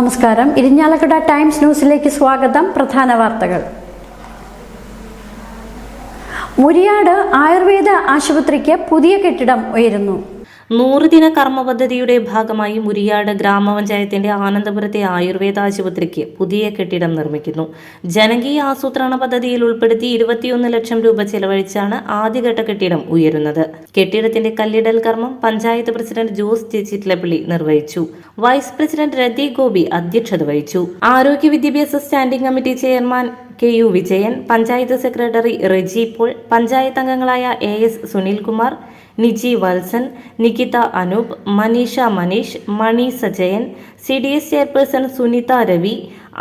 നമസ്കാരം. ഇരിഞ്ഞാലക്കുട ടൈംസ് ന്യൂസിലേക്ക് സ്വാഗതം. പ്രധാന വാർത്തകൾ. മുരിയാട് ആയുർവേദ ആശുപത്രിക്ക് പുതിയ കെട്ടിടം ഉയരുന്നു. നൂറുദിന കർമ്മ പദ്ധതിയുടെ ഭാഗമായി മുരിയാട് ഗ്രാമപഞ്ചായത്തിന്റെ ആനന്ദപുരത്തെ ആയുർവേദ ആശുപത്രിക്ക് പുതിയ കെട്ടിടം നിർമ്മിക്കുന്നു. ജനകീയ ആസൂത്രണ പദ്ധതിയിൽ ഉൾപ്പെടുത്തി ഇരുപത്തിയൊന്ന് ലക്ഷം രൂപ ചെലവഴിച്ചാണ് ആദ്യഘട്ട കെട്ടിടം ഉയരുന്നത്. കെട്ടിടത്തിന്റെ കല്ലിടൽ കർമ്മം പഞ്ചായത്ത് പ്രസിഡന്റ് ജോസ് ചിറ്റിലപ്പള്ളി നിർവഹിച്ചു. വൈസ് പ്രസിഡന്റ് രതി ഗോപി അധ്യക്ഷത വഹിച്ചു. ആരോഗ്യ വിദ്യാഭ്യാസ standing committee chairman K U Vijayan panchayat secretary Reji Paul panchayat അംഗങ്ങളായ A S Sunilkumar Niji Valsan Nikitha Anoop Manisha Manish Mani Sajayan C D S chairperson Sunitha Ravi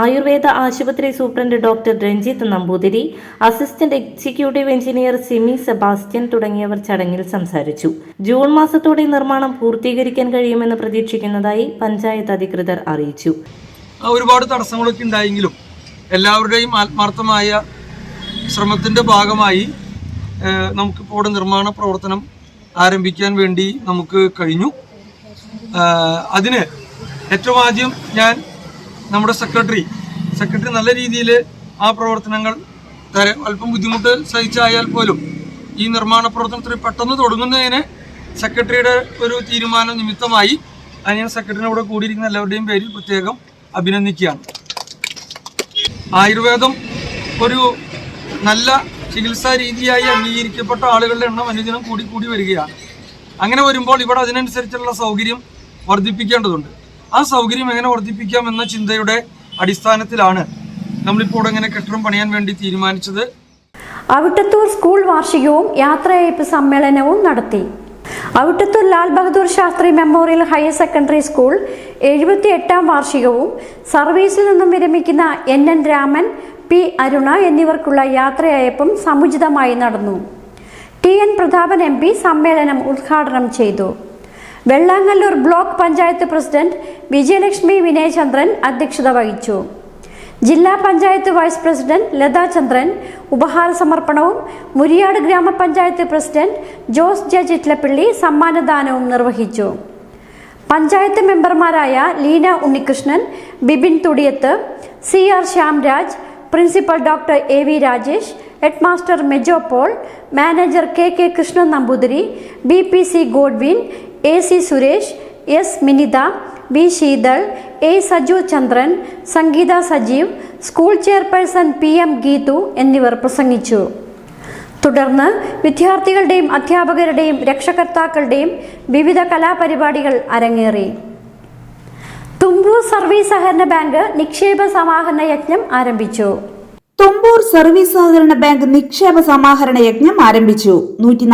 Ayurveda ആശുപത്രി superintendent doctor Ranjith Namboothiri assistant executive engineer Simi Sebastian തുടങ്ങിയവർ ചടങ്ങിൽ സംസാരിച്ചു. June മാസത്തോടെ നിർമ്മാണം പൂർത്തീകരിക്കാൻ കഴിയുമെന്ന് പ്രതീക്ഷിക്കുന്നതായി പഞ്ചായത്ത് അധികൃതർ അറിയിച്ചു. ഒരുപാട് തടസ്സങ്ങളൊക്കെ ഉണ്ടായെങ്കിലും എല്ലാവരുടെയും ആത്മാർത്ഥമായ ശ്രമത്തിന്റെ ഭാഗമായി നമുക്കിപ്പോൾ നിർമ്മാണ പ്രവർത്തനം ആരംഭിക്കാൻ വേണ്ടി നമുക്ക് കഴിഞ്ഞു. അതിന് ഏറ്റവും ആദ്യം ഞാൻ നമ്മുടെ സെക്രട്ടറി സെക്രട്ടറി നല്ല രീതിയിൽ ആ പ്രവർത്തനങ്ങൾ അല്പം ബുദ്ധിമുട്ട് സഹിച്ചായാൽ പോലും ഈ നിർമ്മാണ പ്രവർത്തനത്തിൽ പെട്ടെന്ന് തുടങ്ങുന്നതിന് സെക്രട്ടറിയുടെ ഒരു തീരുമാനം നിമിത്തമായി അത് ഞാൻ സെക്രട്ടറിയുടെ കൂടിയിരിക്കുന്ന എല്ലാവരുടെയും പേരിൽ പ്രത്യേകം അഭിനന്ദിക്കുകയാണ്. ആയുർവേദം ഒരു നല്ല ചികിത്സാ രീതിയായി അംഗീകരിക്കപ്പെട്ട ആളുകളുടെ എണ്ണം അനുദിനം കൂടി കൂടി വരികയാണ് അങ്ങനെ വരുമ്പോൾ ഇവിടെ അതിനനുസരിച്ചുള്ള സൗകര്യം വർദ്ധിപ്പിക്കേണ്ടതുണ്ട്. ആ സൗകര്യം എങ്ങനെ വർദ്ധിപ്പിക്കാം എന്ന ചിന്തയുടെ അടിസ്ഥാനത്തിലാണ് നമ്മളിപ്പോൾ ഇങ്ങനെ കെട്ടിടം പണിയാൻ വേണ്ടി തീരുമാനിച്ചത്. അവിട്ടത്തൂർ സ്കൂൾ വാർഷികവും യാത്രയയപ്പ് സമ്മേളനവും നടത്തി. Avittathur Lal Bahadur Shastri memorial higher secondary school എഴുപത്തി എട്ടാം വാർഷികവും സർവീസിൽ നിന്നും വിരമിക്കുന്ന N N Raman P Aruna എന്നിവർക്കുള്ള യാത്രയയപ്പും സമുചിതമായി നടന്നു. T N Prathapan M P സമ്മേളനം ഉദ്ഘാടനം ചെയ്തു. വെള്ളാങ്ങല്ലൂർ ബ്ലോക്ക് പഞ്ചായത്ത് പ്രസിഡന്റ് വിജയലക്ഷ്മി വിനയചന്ദ്രൻ അധ്യക്ഷത വഹിച്ചു. ജില്ലാ പഞ്ചായത്ത് വൈസ് പ്രസിഡന്റ് ലതാചന്ദ്രൻ ഉപഹാര സമർപ്പണവും മുരിയാട് ഗ്രാമപഞ്ചായത്ത് പ്രസിഡന്റ് ജോസ് ജെ ചിറ്റ്ലപ്പിള്ളി സമ്മാനദാനവും നിർവഹിച്ചു. പഞ്ചായത്ത് മെമ്പർമാരായ Leena Unnikrishnan Bibin Thudiyath C R Shyamraj principal doctor A V Rajesh headmaster Mejo Paul manager K K Krishnan Namboothiri B P C Godwin A C Suresh S Minitha B Sheethal A Saju Chandran Sangeetha Sajeev school chairperson P M Geethu എന്നിവർ പ്രസംഗിച്ചു. തുടർന്ന് വിദ്യാർത്ഥികളുടെയും അധ്യാപകരുടെയും രക്ഷകർത്താക്കളുടെയും വിവിധ കലാപരിപാടികൾ അരങ്ങേറി. Thumboor service സഹകരണ bank നിക്ഷേപ സമാഹരണ യജ്ഞം ആരംഭിച്ചു. തുമ്പൂർ സർവീസ് സഹകരണ ബാങ്ക് നിക്ഷേപ സമാഹരണ യജ്ഞം ആരംഭിച്ചു. നൂറ്റി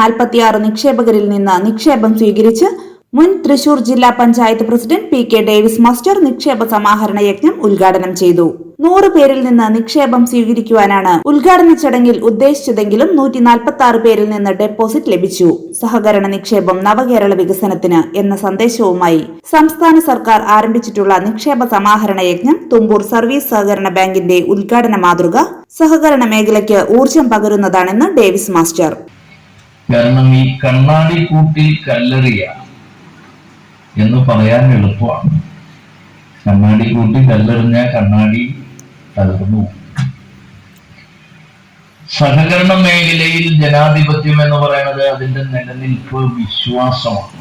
നിക്ഷേപകരിൽ നിന്ന് നിക്ഷേപം സ്വീകരിച്ച് മുൻ തൃശൂർ ജില്ലാ panchayat president P K Davis master നിക്ഷേപ സമാഹരണ യജ്ഞം ഉദ്ഘാടനം ചെയ്തു. നൂറ് പേരിൽ നിന്ന് നിക്ഷേപം സ്വീകരിക്കുവാനാണ് ഉദ്ഘാടന ചടങ്ങിൽ ഉദ്ദേശിച്ചതെങ്കിലും നൂറ്റി നാൽപ്പത്തി ആറ് പേരിൽ നിന്ന് ഡെപ്പോസിറ്റ് ലഭിച്ചു. സഹകരണ നിക്ഷേപം നവകേരള വികസനത്തിന് എന്ന സന്ദേശവുമായി സംസ്ഥാന സർക്കാർ ആരംഭിച്ചിട്ടുള്ള നിക്ഷേപ സമാഹരണ യജ്ഞം തുമ്പൂർ സർവീസ് സഹകരണ ബാങ്കിന്റെ ഉദ്ഘാടന മാതൃക സഹകരണ മേഖലയ്ക്ക് ഊർജം പകരുന്നതാണെന്ന് ഡേവിസ് മാസ്റ്റർ. കാരണം ഈ കണ്ണാടി കൂട്ടിൽ കല്ലെറിയ. എന്ന് പറയാൻ എളുപ്പമാണ് കണ്ണാടി കൂട്ടി കല്ലെറിഞ്ഞ കണ്ണാടി തകർന്നു. സഹകരണ മേഖലയിൽ ജനാധിപത്യം എന്ന് പറയുന്നത് അതിന്റെ നിലനിൽപ്പ് വിശ്വാസമാണ്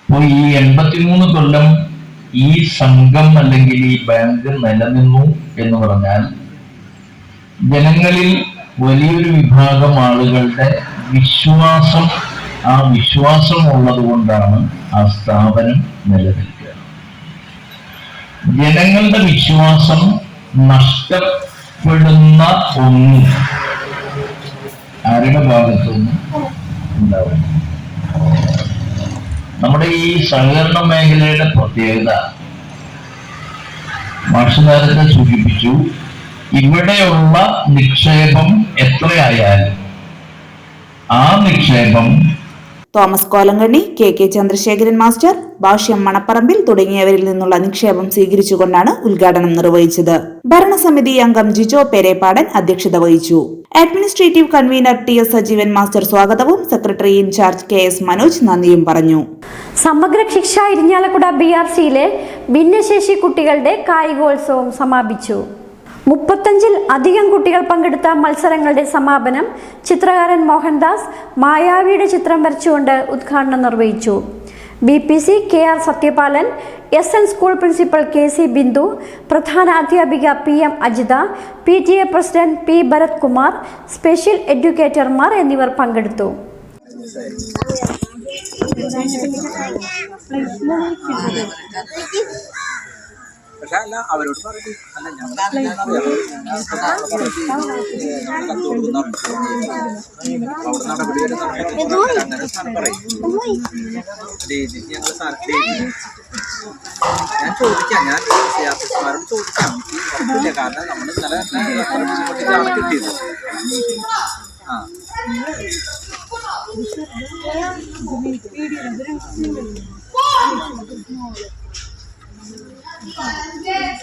അപ്പോൾ ഈ എൺപത്തിമൂന്ന് കൊല്ലം ഈ സംഘം അല്ലെങ്കിൽ ഈ ബാങ്ക് നിലനിന്നു എന്ന് പറഞ്ഞാൽ ജനങ്ങളിൽ വലിയൊരു വിഭാഗം ആളുകളുടെ വിശ്വാസം ആ വിശ്വാസം ഉള്ളത് കൊണ്ടാണ് ആ സ്ഥാപനം നിലനിൽക്കുക. ജനങ്ങളുടെ വിശ്വാസം നഷ്ടപ്പെടുന്ന ഒന്ന് ആരുടെ ഭാഗത്തുനിന്ന് ഉണ്ടാവും നമ്മുടെ ഈ സഹകരണ മേഖലയുടെ പ്രത്യേകത മാഷ് സൂചിപ്പിച്ചു ഇവിടെയുള്ള നിക്ഷേപം എത്രയായാലും ആ നിക്ഷേപം Thomas Kolankanni K K Chandrasekharan master Bhashyam Manaparambil തുടങ്ങിയവരിൽ നിന്നുള്ള നിക്ഷേപം സ്വീകരിച്ചുകൊണ്ടാണ് ഉദ്ഘാടനം നിർവഹിച്ചത്. ഭരണസമിതി അംഗം ജിജോ പെരേപ്പാടൻ അധ്യക്ഷത വഹിച്ചു. Administrative convener T S Sajeevan master സ്വാഗതവും secretary in charge K S Manoj നന്ദിയും പറഞ്ഞു. സമഗ്ര ശിക്ഷ ഇരിഞ്ഞാലക്കുട ബി ആർ സിയിലെ ഭിന്നശേഷി കുട്ടികളുടെ കായികോത്സവം സമാപിച്ചു. മുപ്പത്തഞ്ചിൽ അധികം കുട്ടികൾ പങ്കെടുത്ത മത്സരങ്ങളുടെ സമാപനം ചിത്രകാരൻ മോഹൻദാസ് മായാവിയുടെ ചിത്രം വരച്ചുകൊണ്ട് ഉദ്ഘാടനം നിർവഹിച്ചു. B P C K R Sathyapalan S N school principal K C Bindu പ്രധാന അധ്യാപിക P M Ajitha P T A president P Bharath Kumar special എഡ്യൂക്കേറ്റർമാർ എന്നിവർ പങ്കെടുത്തു. അല്ല അവരോട് പറഞ്ഞു അല്ല ഞങ്ങൾ ഞാൻ ചോദിക്കാം ഞാൻ സിആർപിമാരോട് ചോദിക്കാം ഉറപ്പില്ല കാരണം നമ്മൾ ഇന്നലെ എത്ര ബുദ്ധിമുട്ടിട്ടാണ് കിട്ടിയത് ആ ഞാൻ